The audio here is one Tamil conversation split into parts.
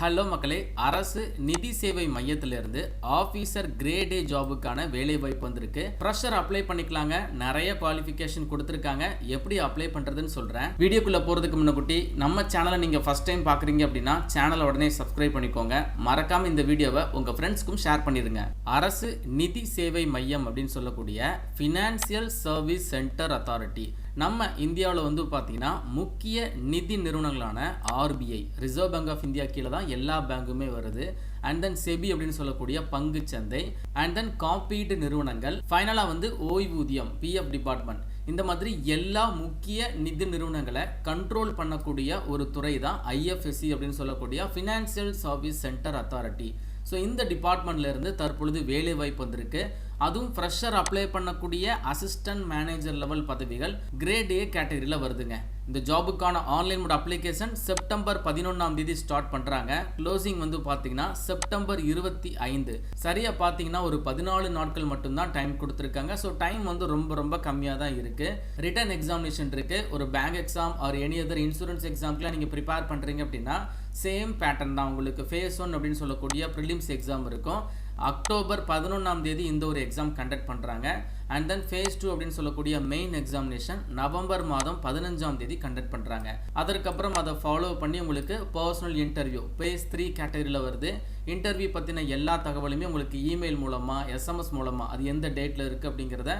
ஹலோ மக்களே அரசு நிதி சேவை மையத்திலிருந்து ஆஃபீஸர் கிரேடே ஜாபுக்கான வேலை வாய்ப்பு வந்திருக்கு. ப்ரெஷர் அப்ளை பண்ணிக்கலாங்க. நிறைய குவாலிஃபிகேஷன் கொடுத்துருக்காங்க. எப்படி அப்ளை பண்ணுறதுன்னு சொல்கிறேன் வீடியோக்குள்ளே போகிறதுக்கு முன்னக்குட்டி நம்ம சேனலை நீங்கள் ஃபஸ்ட் டைம் பார்க்குறீங்க அப்படின்னா சேனலை உடனே சப்ஸ்கிரைப் பண்ணிக்கோங்க. மறக்காமல் இந்த வீடியோவை உங்கள் ஃப்ரெண்ட்ஸ்க்கும் ஷேர் பண்ணிடுங்க. அரசு நிதி சேவை மையம் அப்படின்னு சொல்லக்கூடிய ஃபினான்சியல் சர்வீஸ் சென்டர் அத்தாரிட்டி நம்ம இந்தியாவில் வந்து பார்த்திங்கன்னா முக்கிய நிதி நிறுவனங்களான RBI reserve bank of India கீழே தான் எல்லா பேங்க்குமே வருது. அண்ட் தென் செபி அப்படின்னு சொல்லக்கூடிய பங்கு சந்தை. அண்ட் தென் காப்பீட்டு நிறுவனங்கள். ஃபைனலாக வந்து ஓய்வூதியம் பிஎஃப் டிபார்ட்மெண்ட் இந்த மாதிரி எல்லா முக்கிய நிதி நிறுவனங்களை கண்ட்ரோல் பண்ணக்கூடிய ஒரு துறை தான் ஐஎஃப்எஸ்சி அப்படின்னு சொல்லக்கூடிய financial service centre authority so இந்த டிபார்ட்மெண்ட்லேருந்து தற்பொழுது வேலை வாய்ப்பு வந்திருக்கு. அதுவும் ஃப்ரெஷர் அப்ளை பண்ணக்கூடிய அசிஸ்டன்ட் மேனேஜர் லெவல் பதவிகள் கிரேட் ஏ கேட்டகரியில் வருதுங்க. இந்த ஜாபுக்கான ஆன்லைன் மோட் அப்ளிகேஷன் செப்டம்பர் பதினொன்றாம் தேதி ஸ்டார்ட் பண்ணுறாங்க க்ளோசிங் வந்து பார்த்தீங்கன்னா செப்டம்பர் இருபத்தி ஐந்து. சரியாக பார்த்தீங்கன்னா ஒரு பதினாலு நாட்கள் மட்டும்தான் டைம் கொடுத்துருக்காங்க. ஸோ டைம் வந்து ரொம்ப ரொம்ப கம்மியாக தான் இருக்குது ரிட்டர்ன் எக்ஸாமினேஷன் இருக்குது ஒரு bank exam or any other insurance எக்ஸாம்க்குலாம் நீங்கள் ப்ரிப்பேர் பண்ணுறீங்க அப்படின்னா சேம் பேட்டர்ன் தான் உங்களுக்கு. ஃபேஸ் ஒன் அப்படின்னு சொல்லக்கூடிய ப்ரிலிம்ஸ் எக்ஸாம் இருக்கும். அக்டோபர் பதினொன்றாம் தேதி இந்த ஒரு எக்ஸாம் கண்டக்ட் பண்ணுறாங்க அண்ட் தென் ஃபேஸ் டூ அப்படின்னு சொல்லக்கூடிய மெயின் எக்ஸாமினேஷன் நவம்பர் மாதம் பதினஞ்சாம் தேதி கண்டக்ட் பண்ணுறாங்க அதற்கப்புறம் அதை ஃபாலோ பண்ணி உங்களுக்கு பர்சனல் இன்டர்வியூ பேஸ் த்ரீ கேட்டகரியில் வருது. இன்டர்வியூ பற்றின எல்லா தகவலுமே உங்களுக்கு இமெயில் மூலமாக எஸ்எம்எஸ் மூலமாக அது எந்த டேட்டில் இருக்குது அப்படிங்கிறத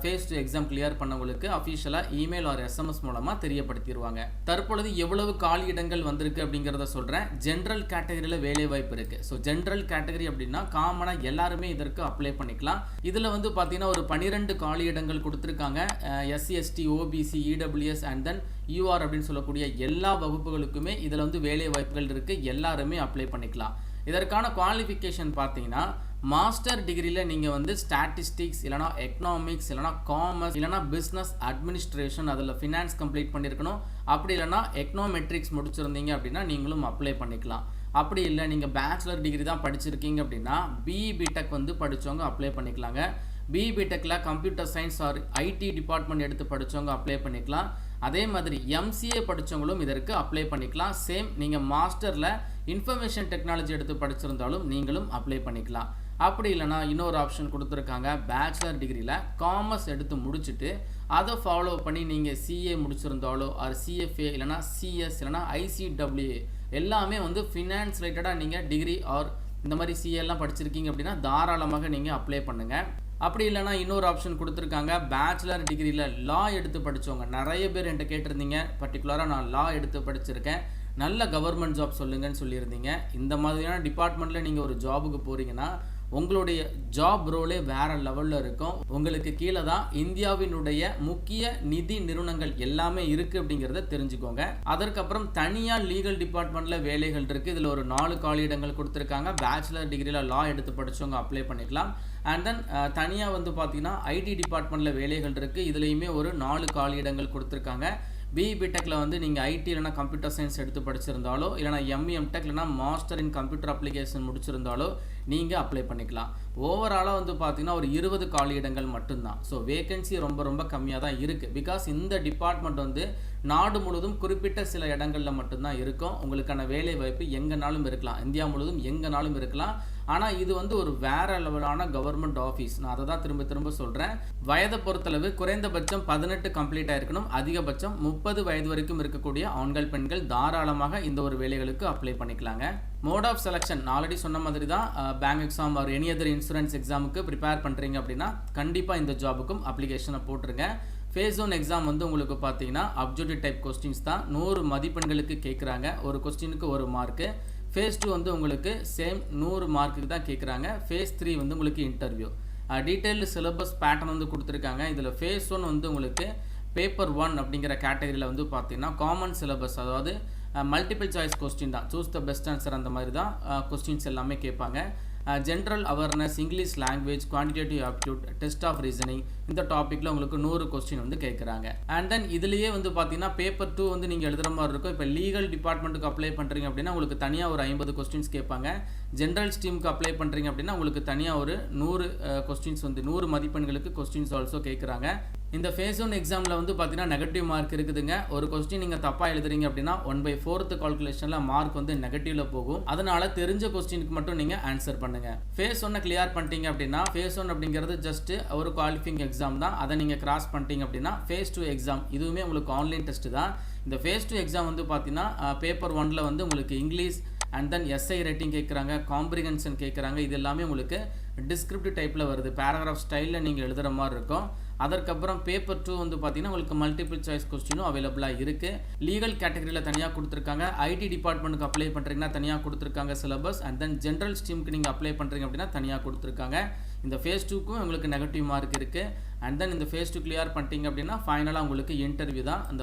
ஃபேஸ் டூ எக்ஸாம் கிளியர் பண்ணவங்களுக்கு அஃபிஷியலாக இமெயில் ஆர் எஸ்எம்எஸ் மூலமாக தெரியப்படுத்திடுவாங்க. தற்பொழுது எவ்வளவு காலி இடங்கள் வந்திருக்கு அப்படிங்கிறத சொல்கிறேன் ஜென்ரல் கேட்டகரியில் வேலை வாய்ப்பு இருக்குது ஸோ ஜென்ரல் கேட்டகரி அப்படின்னா காமனாக எல்லாருமே இதற்கு அப்ளை பண்ணிக்கலாம். இதில் வந்து பார்த்தீங்கன்னா ஒரு பன்னிரெண்டு காலி இடங்கள் கொடுத்துருக்காங்க. SC ST OBC EWS and then UR அப்படின்னு சொல்லக்கூடிய எல்லா வகுப்புகளுக்குமே இதில் வந்து வேலை வாய்ப்புகள் இருக்குது எல்லாருமே அப்ளை பண்ணிக்கலாம். இதற்கான குவாலிஃபிகேஷன் பார்த்தீங்கன்னா மாஸ்டர் டிகிரியில் நீங்கள் வந்து ஸ்டாட்டிஸ்டிக்ஸ் இல்லைனா எக்கனாமிக்ஸ் இல்லைனா காமர்ஸ் இல்லைனா பிஸ்னஸ் அட்மினிஸ்ட்ரேஷன் அதில் ஃபினான்ஸ் கம்ப்ளீட் பண்ணியிருக்கணும் அப்படி இல்லைனா எக்கனாமெட்ரிக்ஸ் முடிச்சிருந்தீங்க அப்படின்னா நீங்களும் அப்ளை பண்ணிக்கலாம். அப்படி இல்லை நீங்கள் பேச்சுலர் டிகிரி தான் படிச்சிருக்கீங்க அப்படின்னா பிஇ பிடெக் வந்து படித்தவங்க அப்ளை பண்ணிக்கலாங்க. BE பிடெக்கில் computer science or IT department எடுத்து படித்தவங்க அப்ளை பண்ணிக்கலாம். அதே மாதிரி எம்சிஏ படித்தவங்களும் இதற்கு அப்ளை பண்ணிக்கலாம். சேம் நீங்கள் மாஸ்டரில் இன்ஃபர்மேஷன் டெக்னாலஜி எடுத்து படிச்சிருந்தாலும் நீங்களும் அப்ளை பண்ணிக்கலாம். அப்படி இல்லைனா இன்னொரு ஆப்ஷன் கொடுத்துருக்காங்க பேச்சுலர் டிகிரியில் காமர்ஸ் எடுத்து முடிச்சுட்டு அதை ஃபாலோ பண்ணி நீங்கள் சிஏ முடிச்சிருந்தாலோ ஆர் சிஎஃப்ஏ இல்லைனா சிஎஸ் இல்லைனா ஐசிடபிள்யூஏ எல்லாமே வந்து ஃபினான்ஸ் ரிலேட்டடாக நீங்கள் டிகிரி ஆர் இந்த மாதிரி சிஏலாம் படிச்சிருக்கீங்க அப்படின்னா தாராளமாக நீங்கள் அப்ளை பண்ணுங்கள் அப்படி இல்லைனா இன்னொரு ஆப்ஷன் கொடுத்துருக்காங்க பேச்சுலர் டிகிரியில் லா எடுத்து படித்தவங்க நிறைய பேர் என்கிட்ட கேட்டிருந்தீங்க பர்டிகுலராக நான் லா எடுத்து படிச்சிருக்கேன். நல்ல கவர்மெண்ட் ஜாப் சொல்லுங்கன்னு சொல்லியிருந்தீங்க. இந்த மாதிரியான டிபார்ட்மெண்ட்டில் நீங்கள் ஒரு ஜாபுக்கு போகிறீங்கன்னா உங்களுடைய ஜாப் ரோலே வேறு லெவலில் இருக்கும். உங்களுக்கு கீழே தான் இந்தியாவினுடைய முக்கிய நிதி நிறுவனங்கள் எல்லாமே இருக்குது அப்படிங்கிறத தெரிஞ்சுக்கோங்க. அதற்கப்புறம் தனியாக லீகல் டிபார்ட்மெண்ட்டில் வேலைகள் இருக்குது இதில் ஒரு நாலு காலியிடங்கள் கொடுத்துருக்காங்க. பேச்சுலர் டிகிரியில் லா எடுத்து படித்தவங்க அப்ளை பண்ணிக்கலாம். அண்ட் தென் தனியாக வந்து பார்த்தீங்கன்னா ஐடி டிபார்ட்மெண்ட்டில் வேலைகள் இருக்குது இதுலேயுமே ஒரு நாலு காலியிடங்கள் கொடுத்துருக்காங்க. பிஇ பிடெக்கில் வந்து நீங்கள் ஐடி இல்லைனா கம்ப்யூட்டர் சயின்ஸ் எடுத்து படிச்சிருந்தாலோ இல்லைனா எம்இஎம் டெக் இல்லைனா மாஸ்டர் இன் கம்ப்யூட்டர் அப்ளிகேஷன் முடிச்சிருந்தாலோ நீங்கள் அப்ளை பண்ணிக்கலாம். ஓவராலாக வந்து பார்த்தீங்கன்னா ஒரு இருபது காலி இடங்கள் மட்டும்தான். ஸோ வேகன்சி ரொம்ப ரொம்ப கம்மியாக தான் இருக்குது பிகாஸ் இந்த டிபார்ட்மெண்ட் வந்து நாடு முழுவதும் குறிப்பிட்ட சில இடங்களில் மட்டும்தான் இருக்கும். உங்களுக்கான வேலை வாய்ப்பு எங்கேனாலும் இருக்கலாம். இந்தியா முழுவதும் எங்கேனாலும் இருக்கலாம். ஆனால் இது வந்து ஒரு வேற லெவலான கவர்மெண்ட் ஆஃபீஸ் நான் அதை தான் திரும்ப திரும்ப சொல்கிறேன் வயதை பொறுத்தளவு குறைந்தபட்சம் பதினெட்டு கம்ப்ளீட் ஆயிருக்கணும். அதிகபட்சம் முப்பது வயது வரைக்கும் இருக்கக்கூடிய ஆண்கள் பெண்கள் தாராளமாக இந்த ஒரு வேலைகளுக்கு அப்ளை பண்ணிக்கலாங்க. மோட் ஆஃப் செலெக்ஷன் ஆல்ரெடி சொன்ன மாதிரி தான் bank exam or any other insurance எக்ஸாமுக்கு ப்ரிப்பேர் பண்ணுறீங்க அப்படின்னா கண்டிப்பாக இந்த ஜாபுக்கும் அப்ளிகேஷனை போட்டுருங்க. ஃபேஸ் ஒன் எக்ஸாம் வந்து உங்களுக்கு பார்த்தீங்கன்னா அப்ஜெக்டிவ் டைப் கொஸ்டின்ஸ் தான். நூறு மதிப்பெண்களுக்கு கேட்குறாங்க ஒரு கொஸ்டினுக்கு ஒரு மார்க்கு ஃபேஸ் டூ வந்து உங்களுக்கு சேம் நூறு மார்க்குக்கு தான் கேட்குறாங்க ஃபேஸ் த்ரீ வந்து உங்களுக்கு இன்டர்வியூ டீட்டெயில்டு சிலபஸ் பேட்டர்ன் வந்து கொடுத்துருக்காங்க. இதில் ஃபேஸ் ஒன் வந்து உங்களுக்கு பேப்பர் ஒன் அப்படிங்கிற கேட்டகரியில் வந்து பார்த்தீங்கன்னா காமன் சிலபஸ் அதாவது மல்டிபிள் சாய்ஸ் கொஸ்டின் தான். சூஸ் த பெஸ்ட் ஆன்சர் அந்த மாதிரி தான் கொஸ்டின்ஸ் எல்லாமே கேட்பாங்க. General awareness English language quantitative aptitude test of reasoning இந்த டாப்பிக்கில் உங்களுக்கு நூறு கொஸ்டின் வந்து கேட்குறாங்க அண்ட் தென் இதுலேயே வந்து பார்த்தீங்கன்னா பேப்பர் டூ வந்து நீங்கள் எழுதுகிற மாதிரி இருக்கும். இப்போ லீகல் டிபார்ட்மெண்ட்டுக்கு அப்ளை பண்ணுறீங்க அப்படின்னா உங்களுக்கு தனியாக ஒரு ஐம்பது கொஸ்டின்ஸ் கேட்பாங்க. ஜென்ரல் ஸ்ட்ரீமுக்கு அப்ளை பண்ணுறீங்க அப்படின்னா உங்களுக்கு தனியாக ஒரு நூறு uh, கொஸ்டின்ஸ் வந்து நூறு மதிப்பெண்களுக்கு கொஸ்டின்ஸ் ஆல்சோ கேட்குறாங்க இந்த ஃபேஸ் ஒன் எக்ஸாமில் வந்து பார்த்தீங்கன்னா நெகட்டிவ் மார்க் இருக்குதுங்க. ஒரு கொஸ்டின் நீங்கள் தப்பாக எழுதுறீங்க அப்படின்னா ஒன் பை ஃபோர்த்து கால்குலேஷனில் மார்க் வந்து நெகட்டிவ்ல போகும். அதனால் தெரிஞ்ச கொஸ்டினுக்கு மட்டும் நீங்கள் ஆன்சர் பண்ணுங்கள் ஃபேஸ் ஒன்னை கிளியர் பண்ணிட்டீங்க அப்படின்னா ஃபேஸ் ஒன் அப்படிங்கிறது ஜஸ்ட் ஒரு குவாலிஃபிங் எக்ஸாம் தான். அதை நீங்கள் கிராஸ் பண்ணிட்டீங்க அப்படின்னா ஃபேஸ் டூ எக்ஸாம் இதுவுமே உங்களுக்கு ஆன்லைன் டெஸ்ட் தான். இந்த ஃபேஸ் டூ எக்ஸாம் வந்து பார்த்தீங்கன்னா பேப்பர் ஒனில் வந்து உங்களுக்கு English and then SI rating கேட்குறாங்க காம்ப்ரிகன்ஷன் கேட்குறாங்க இது எல்லாமே உங்களுக்கு டிஸ்கிரிப்டிவ் டைப்பில் வருது. பேராகிராஃப் ஸ்டைலில் நீங்கள் எழுதுகிற மாதிரி இருக்கும். அதற்கப்புறம் பேப்பர் டூ வந்து பார்த்தீங்கன்னா உங்களுக்கு மல்டிபிள் சாய்ஸ் கொஸ்டினும் அவைலபிளாக இருக்குது லீகல் கேட்டகரியில் தனியாக கொடுத்துருக்காங்க. ஐடி டிபார்ட்மெண்ட்டுக்கு அப்ளை பண்ணுறீங்கன்னா தனியாக கொடுத்துருக்காங்க சிலபஸ் அண்ட் தென் ஜென்ரல் ஸ்ட்ரீமுக்கு நீங்கள் அப்ளை பண்ணுறீங்க அப்படின்னா தனியாக கொடுத்துருக்காங்க. இந்த ஃபேஸ் டூக்கும் உங்களுக்கு நெகட்டிவ் மார்க் இருக்குது அண்ட் தென் இந்த ஃபேஸ் டூ கிளியர் பண்ணிட்டீங்க அப்படின்னா ஃபைனலாக உங்களுக்கு இன்டர்வியூ தான். அந்த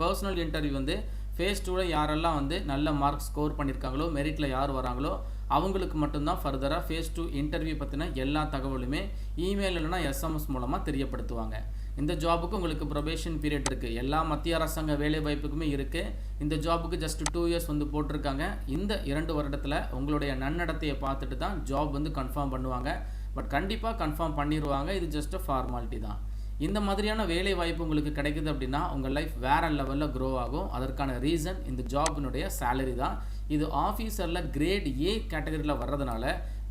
பர்சனல் இன்டர்வியூ வந்து ஃபேஸ் டூவில் யாரெல்லாம் வந்து நல்ல மார்க் ஸ்கோர் பண்ணியிருக்காங்களோ மெரிட்டில் யார் வராங்களோ அவங்களுக்கு மட்டும்தான் ஃபர்தராக ஃபேஸ் டூ இன்டர்வியூ பற்றின எல்லா தகவலுமே இமெயில் இல்லைனா எஸ்எம்எஸ் மூலமாக தெரியப்படுத்துவாங்க. இந்த ஜாபுக்கு உங்களுக்கு ப்ரொபேஷன் பீரியட் இருக்குது எல்லா மத்திய அரசாங்க வேலை வாய்ப்புக்குமே இருக்குது இந்த ஜாபுக்கு ஜஸ்ட் டூ இயர்ஸ் வந்து போட்டிருக்காங்க. இந்த இரண்டு வருடத்தில் உங்களுடைய நன்னடத்தையை பார்த்துட்டு தான் ஜாப் வந்து கன்ஃபார்ம் பண்ணுவாங்க. பட் கண்டிப்பாக கன்ஃபார்ம் பண்ணிடுவாங்க இது ஜஸ்ட் ஃபார்மாலிட்டி தான். இந்த மாதிரியான வேலை வாய்ப்பு உங்களுக்கு கிடைக்குது அப்படின்னா உங்கள் லைஃப் வேற லெவலில் க்ரோ ஆகும். அதற்கான ரீசன் இந்த ஜாபினுடைய சேலரி தான். இது ஆஃபீஸரில் கிரேட் ஏ கேட்டகரியில் வர்றதுனால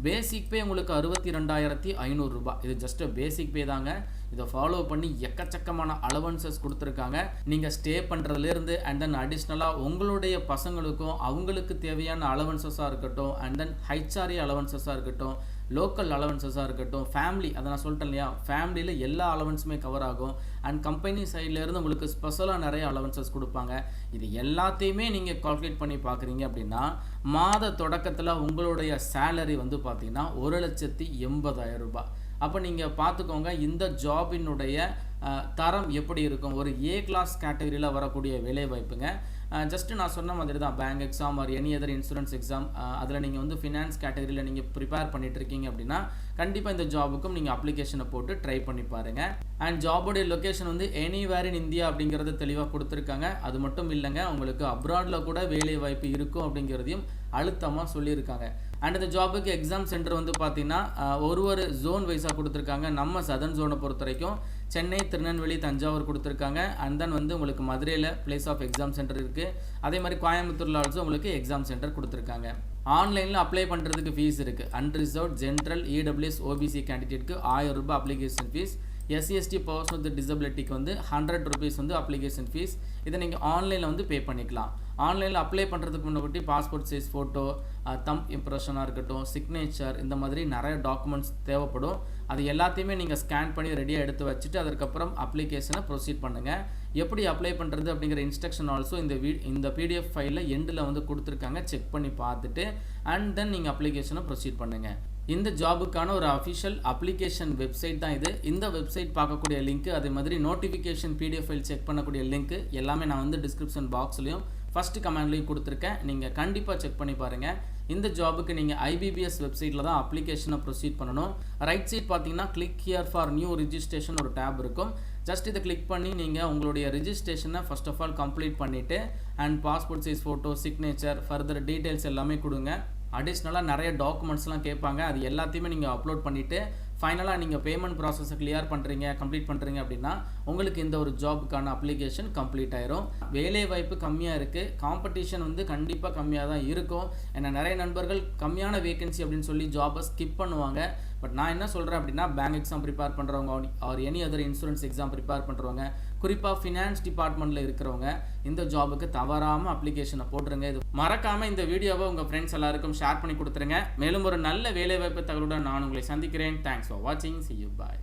பேசிக் பே உங்களுக்கு அறுபத்தி ரெண்டாயிரத்தி ஐநூறுரூபா இது ஜஸ்ட் பேசிக் பே தாங்க. இதை ஃபாலோ பண்ணி எக்கச்சக்கமான அலவன்சஸ் கொடுத்துருக்காங்க. நீங்கள் ஸ்டே பண்ணுறதுலேருந்து அண்ட் தென் அடிஷ்னலாக உங்களுடைய பசங்களுக்கும் அவங்களுக்கு தேவையான அலவன்சஸாக இருக்கட்டும் அண்ட் தென் ஹைச்சாரி அலவன்சஸாக இருக்கட்டும் லோக்கல் அலவன்சஸாக இருக்கட்டும் ஃபேமிலி அதை நான் சொல்லிட்டேன் இல்லையா? ஃபேமிலியில் எல்லா அலவன்ஸுமே கவர் ஆகும். அண்ட் கம்பெனி சைட்லேருந்து உங்களுக்கு ஸ்பெஷலாக நிறைய அலவன்சஸ் கொடுப்பாங்க. இது எல்லாத்தையுமே நீங்கள் கால்குலேட் பண்ணி பார்க்குறீங்க அப்படின்னா மாத தொடக்கத்தில் உங்களுடைய சேலரி வந்து பார்த்தீங்கன்னா ஒரு லட்சத்தி எண்பதாயிரம் ரூபாய். அப்போ நீங்கள் பார்த்துக்கோங்க இந்த ஜாபினுடைய தரம் எப்படி இருக்கும்? ஒரு ஏ கிளாஸ் கேட்டகரியில் வரக்கூடிய வேலை வாய்ப்புங்க ஜஸ்ட்டு நான் சொன்ன மாதிரி தான் bank exam or any other insurance exam அதில் நீங்கள் வந்து ஃபினான்ஸ் கேட்டகரியில் நீங்கள் ப்ரிப்பேர் பண்ணிட்டு இருக்கீங்க அப்படின்னா கண்டிப்பாக இந்த ஜாபுக்கும் நீங்கள் அப்ளிகேஷனை போட்டு ட்ரை பண்ணி பாருங்கள் அண்ட் ஜாபுடைய லொக்கேஷன் வந்து எனிவேர் இன் இந்தியா அப்படிங்கிறத தெளிவாக கொடுத்துருக்காங்க. அது மட்டும் இல்லைங்க உங்களுக்கு அப்ராடில் கூட வேலை வாய்ப்பு இருக்கும் அப்படிங்கிறதையும் அழுத்தமாக சொல்லியிருக்காங்க. அண்ட் இந்த ஜாபுக்கு எக்ஸாம் சென்டர் வந்து பார்த்தீங்கன்னா ஒரு ஒரு ஜோன் வைஸாக கொடுத்துருக்காங்க. நம்ம சதன் ஜோனை பொறுத்த வரைக்கும் சென்னை திருநெல்வேலி தஞ்சாவூர் கொடுத்துருக்காங்க. அண்ட் தென் வந்து உங்களுக்கு மதுரையில் பிளேஸ் ஆஃப் எக்ஸாம் சென்டர் இருக்குது அதே மாதிரி கோயம்புத்தூரில் ஆல்சோ உங்களுக்கு எக்ஸாம் சென்டர் கொடுத்துருக்காங்க. ஆன்லைனில் அப்ளை பண்ணுறதுக்கு ஃபீஸ் இருக்குது அன்ரிசர்வ் ஜென்ரல் இடபிள்யூஎஸ் ஓபிசி கேண்டிடேட்க்கு ஆயிரம் ரூபாய் application fees SC ST person with டிசபிலிட்டிக்கு வந்து ஹண்ட்ரட் ருபீஸ் வந்து அப்ளிகேஷன் ஃபீஸ் இதை நீங்கள் ஆன்லைனில் வந்து பே பண்ணிக்கலாம். ஆன்லைனில் அப்ளை பண்ணுறதுக்கு முன்னாடி பாஸ்போர்ட் சைஸ் ஃபோட்டோ தம் இம்ப்ரெஷனாக இருக்கட்டும் சிக்னேச்சர் இந்த மாதிரி நிறைய டாக்குமெண்ட்ஸ் தேவைப்படும். அது எல்லாத்தையுமே நீங்கள் ஸ்கேன் பண்ணி ரெடியாக எடுத்து வச்சுட்டு அதுக்கப்புறம் அப்ளிகேஷனை ப்ரொசீட் பண்ணுங்கள் எப்படி அப்ளை பண்ணுறது அப்படிங்கிற இன்ஸ்ட்ரக்ஷன் ஆல்சோ இந்த வீ இந்த பிடிஎஃப் ஃபைலில் எண்டில் வந்து கொடுத்துருக்காங்க. செக் பண்ணி பார்த்துட்டு அண்ட் தென் நீங்கள் அப்ளிகேஷனை ப்ரொசீட் பண்ணுங்கள் இந்த ஜாபுக்கான ஒரு அஃபிஷியல் அப்ளிகேஷன் வெப்சைட் தான் இது. இந்த வெப்சைட் பார்க்கக்கூடிய லிங்க் அதே மாதிரி நோட்டிஃபிகேஷன் பிடிஎஃப் ஃபைல் செக் பண்ணக்கூடிய லிங்க் எல்லாமே நான் வந்து டிஸ்கிரிப்ஷன் பாக்ஸ்லையும் ஃபஸ்ட்டு கமெண்ட்லையும் கொடுத்துருக்கேன். நீங்கள் கண்டிப்பாக செக் பண்ணி பாருங்கள் இந்த ஜாபுக்கு நீங்கள் ஐபிபிஎஸ் வெப்சைட்டில் தான் அப்ளிகேஷனை ப்ரொசீட் பண்ணணும். ரைட் சைட் பார்த்தீங்கன்னா click here for new registration ஒரு டேப் இருக்கும். ஜஸ்ட் இதை கிளிக் பண்ணி நீங்கள் உங்களுடைய ரிஜிஸ்ட்ரேஷனை ஃபஸ்ட் ஆஃப் ஆல் கம்ப்ளீட் பண்ணிவிட்டு and passport size photo signature further details எல்லாமே கொடுங்க. அடிஷ்னலாக நிறைய டாக்குமெண்ட்ஸ்லாம் கேட்பாங்க. அது எல்லாத்தையுமே நீங்கள் அப்லோட் பண்ணிவிட்டு ஃபைனலாக நீங்கள் பேமெண்ட் ப்ராசஸை கிளியர் பண்ணுறீங்க கம்ப்ளீட் பண்ணுறீங்க அப்படின்னா உங்களுக்கு இந்த ஒரு ஜாபுக்கான அப்ளிகேஷன் கம்ப்ளீட் ஆயிரும். வேலை வாய்ப்பு கம்மியாக இருக்குது காம்படிஷன் வந்து கண்டிப்பாக கம்மியாக தான் இருக்கும். ஏன்னா நிறைய நண்பர்கள் கம்மியான வேகன்சி அப்படின்னு சொல்லி ஜாபை ஸ்கிப் பண்ணுவாங்க. பட் நான் என்ன சொல்கிறேன் அப்படின்னா பேங்க் எக்ஸாம் ப்ரிப்பேர் பண்ணுறவங்க or any other insurance exam prepare பண்ணுறவங்க குறிப்பாக ஃபினான்ஸ் டிபார்ட்மெண்ட்டில் இருக்கிறவங்க இந்த ஜாபுக்கு தவறாமல் அப்ளிகேஷனை போட்டுருங்க. இது மறக்காமல் இந்த வீடியோவை உங்கள் ஃப்ரெண்ட்ஸ் எல்லாருக்கும் ஷேர் பண்ணி கொடுத்துருங்க. மேலும் ஒரு நல்ல வேலைவாய்ப்பு தகவலுடன் நான் உங்களை சந்திக்கிறேன். தேங்க்ஸ் ஃபார் வாட்சிங் சி யூ பாய்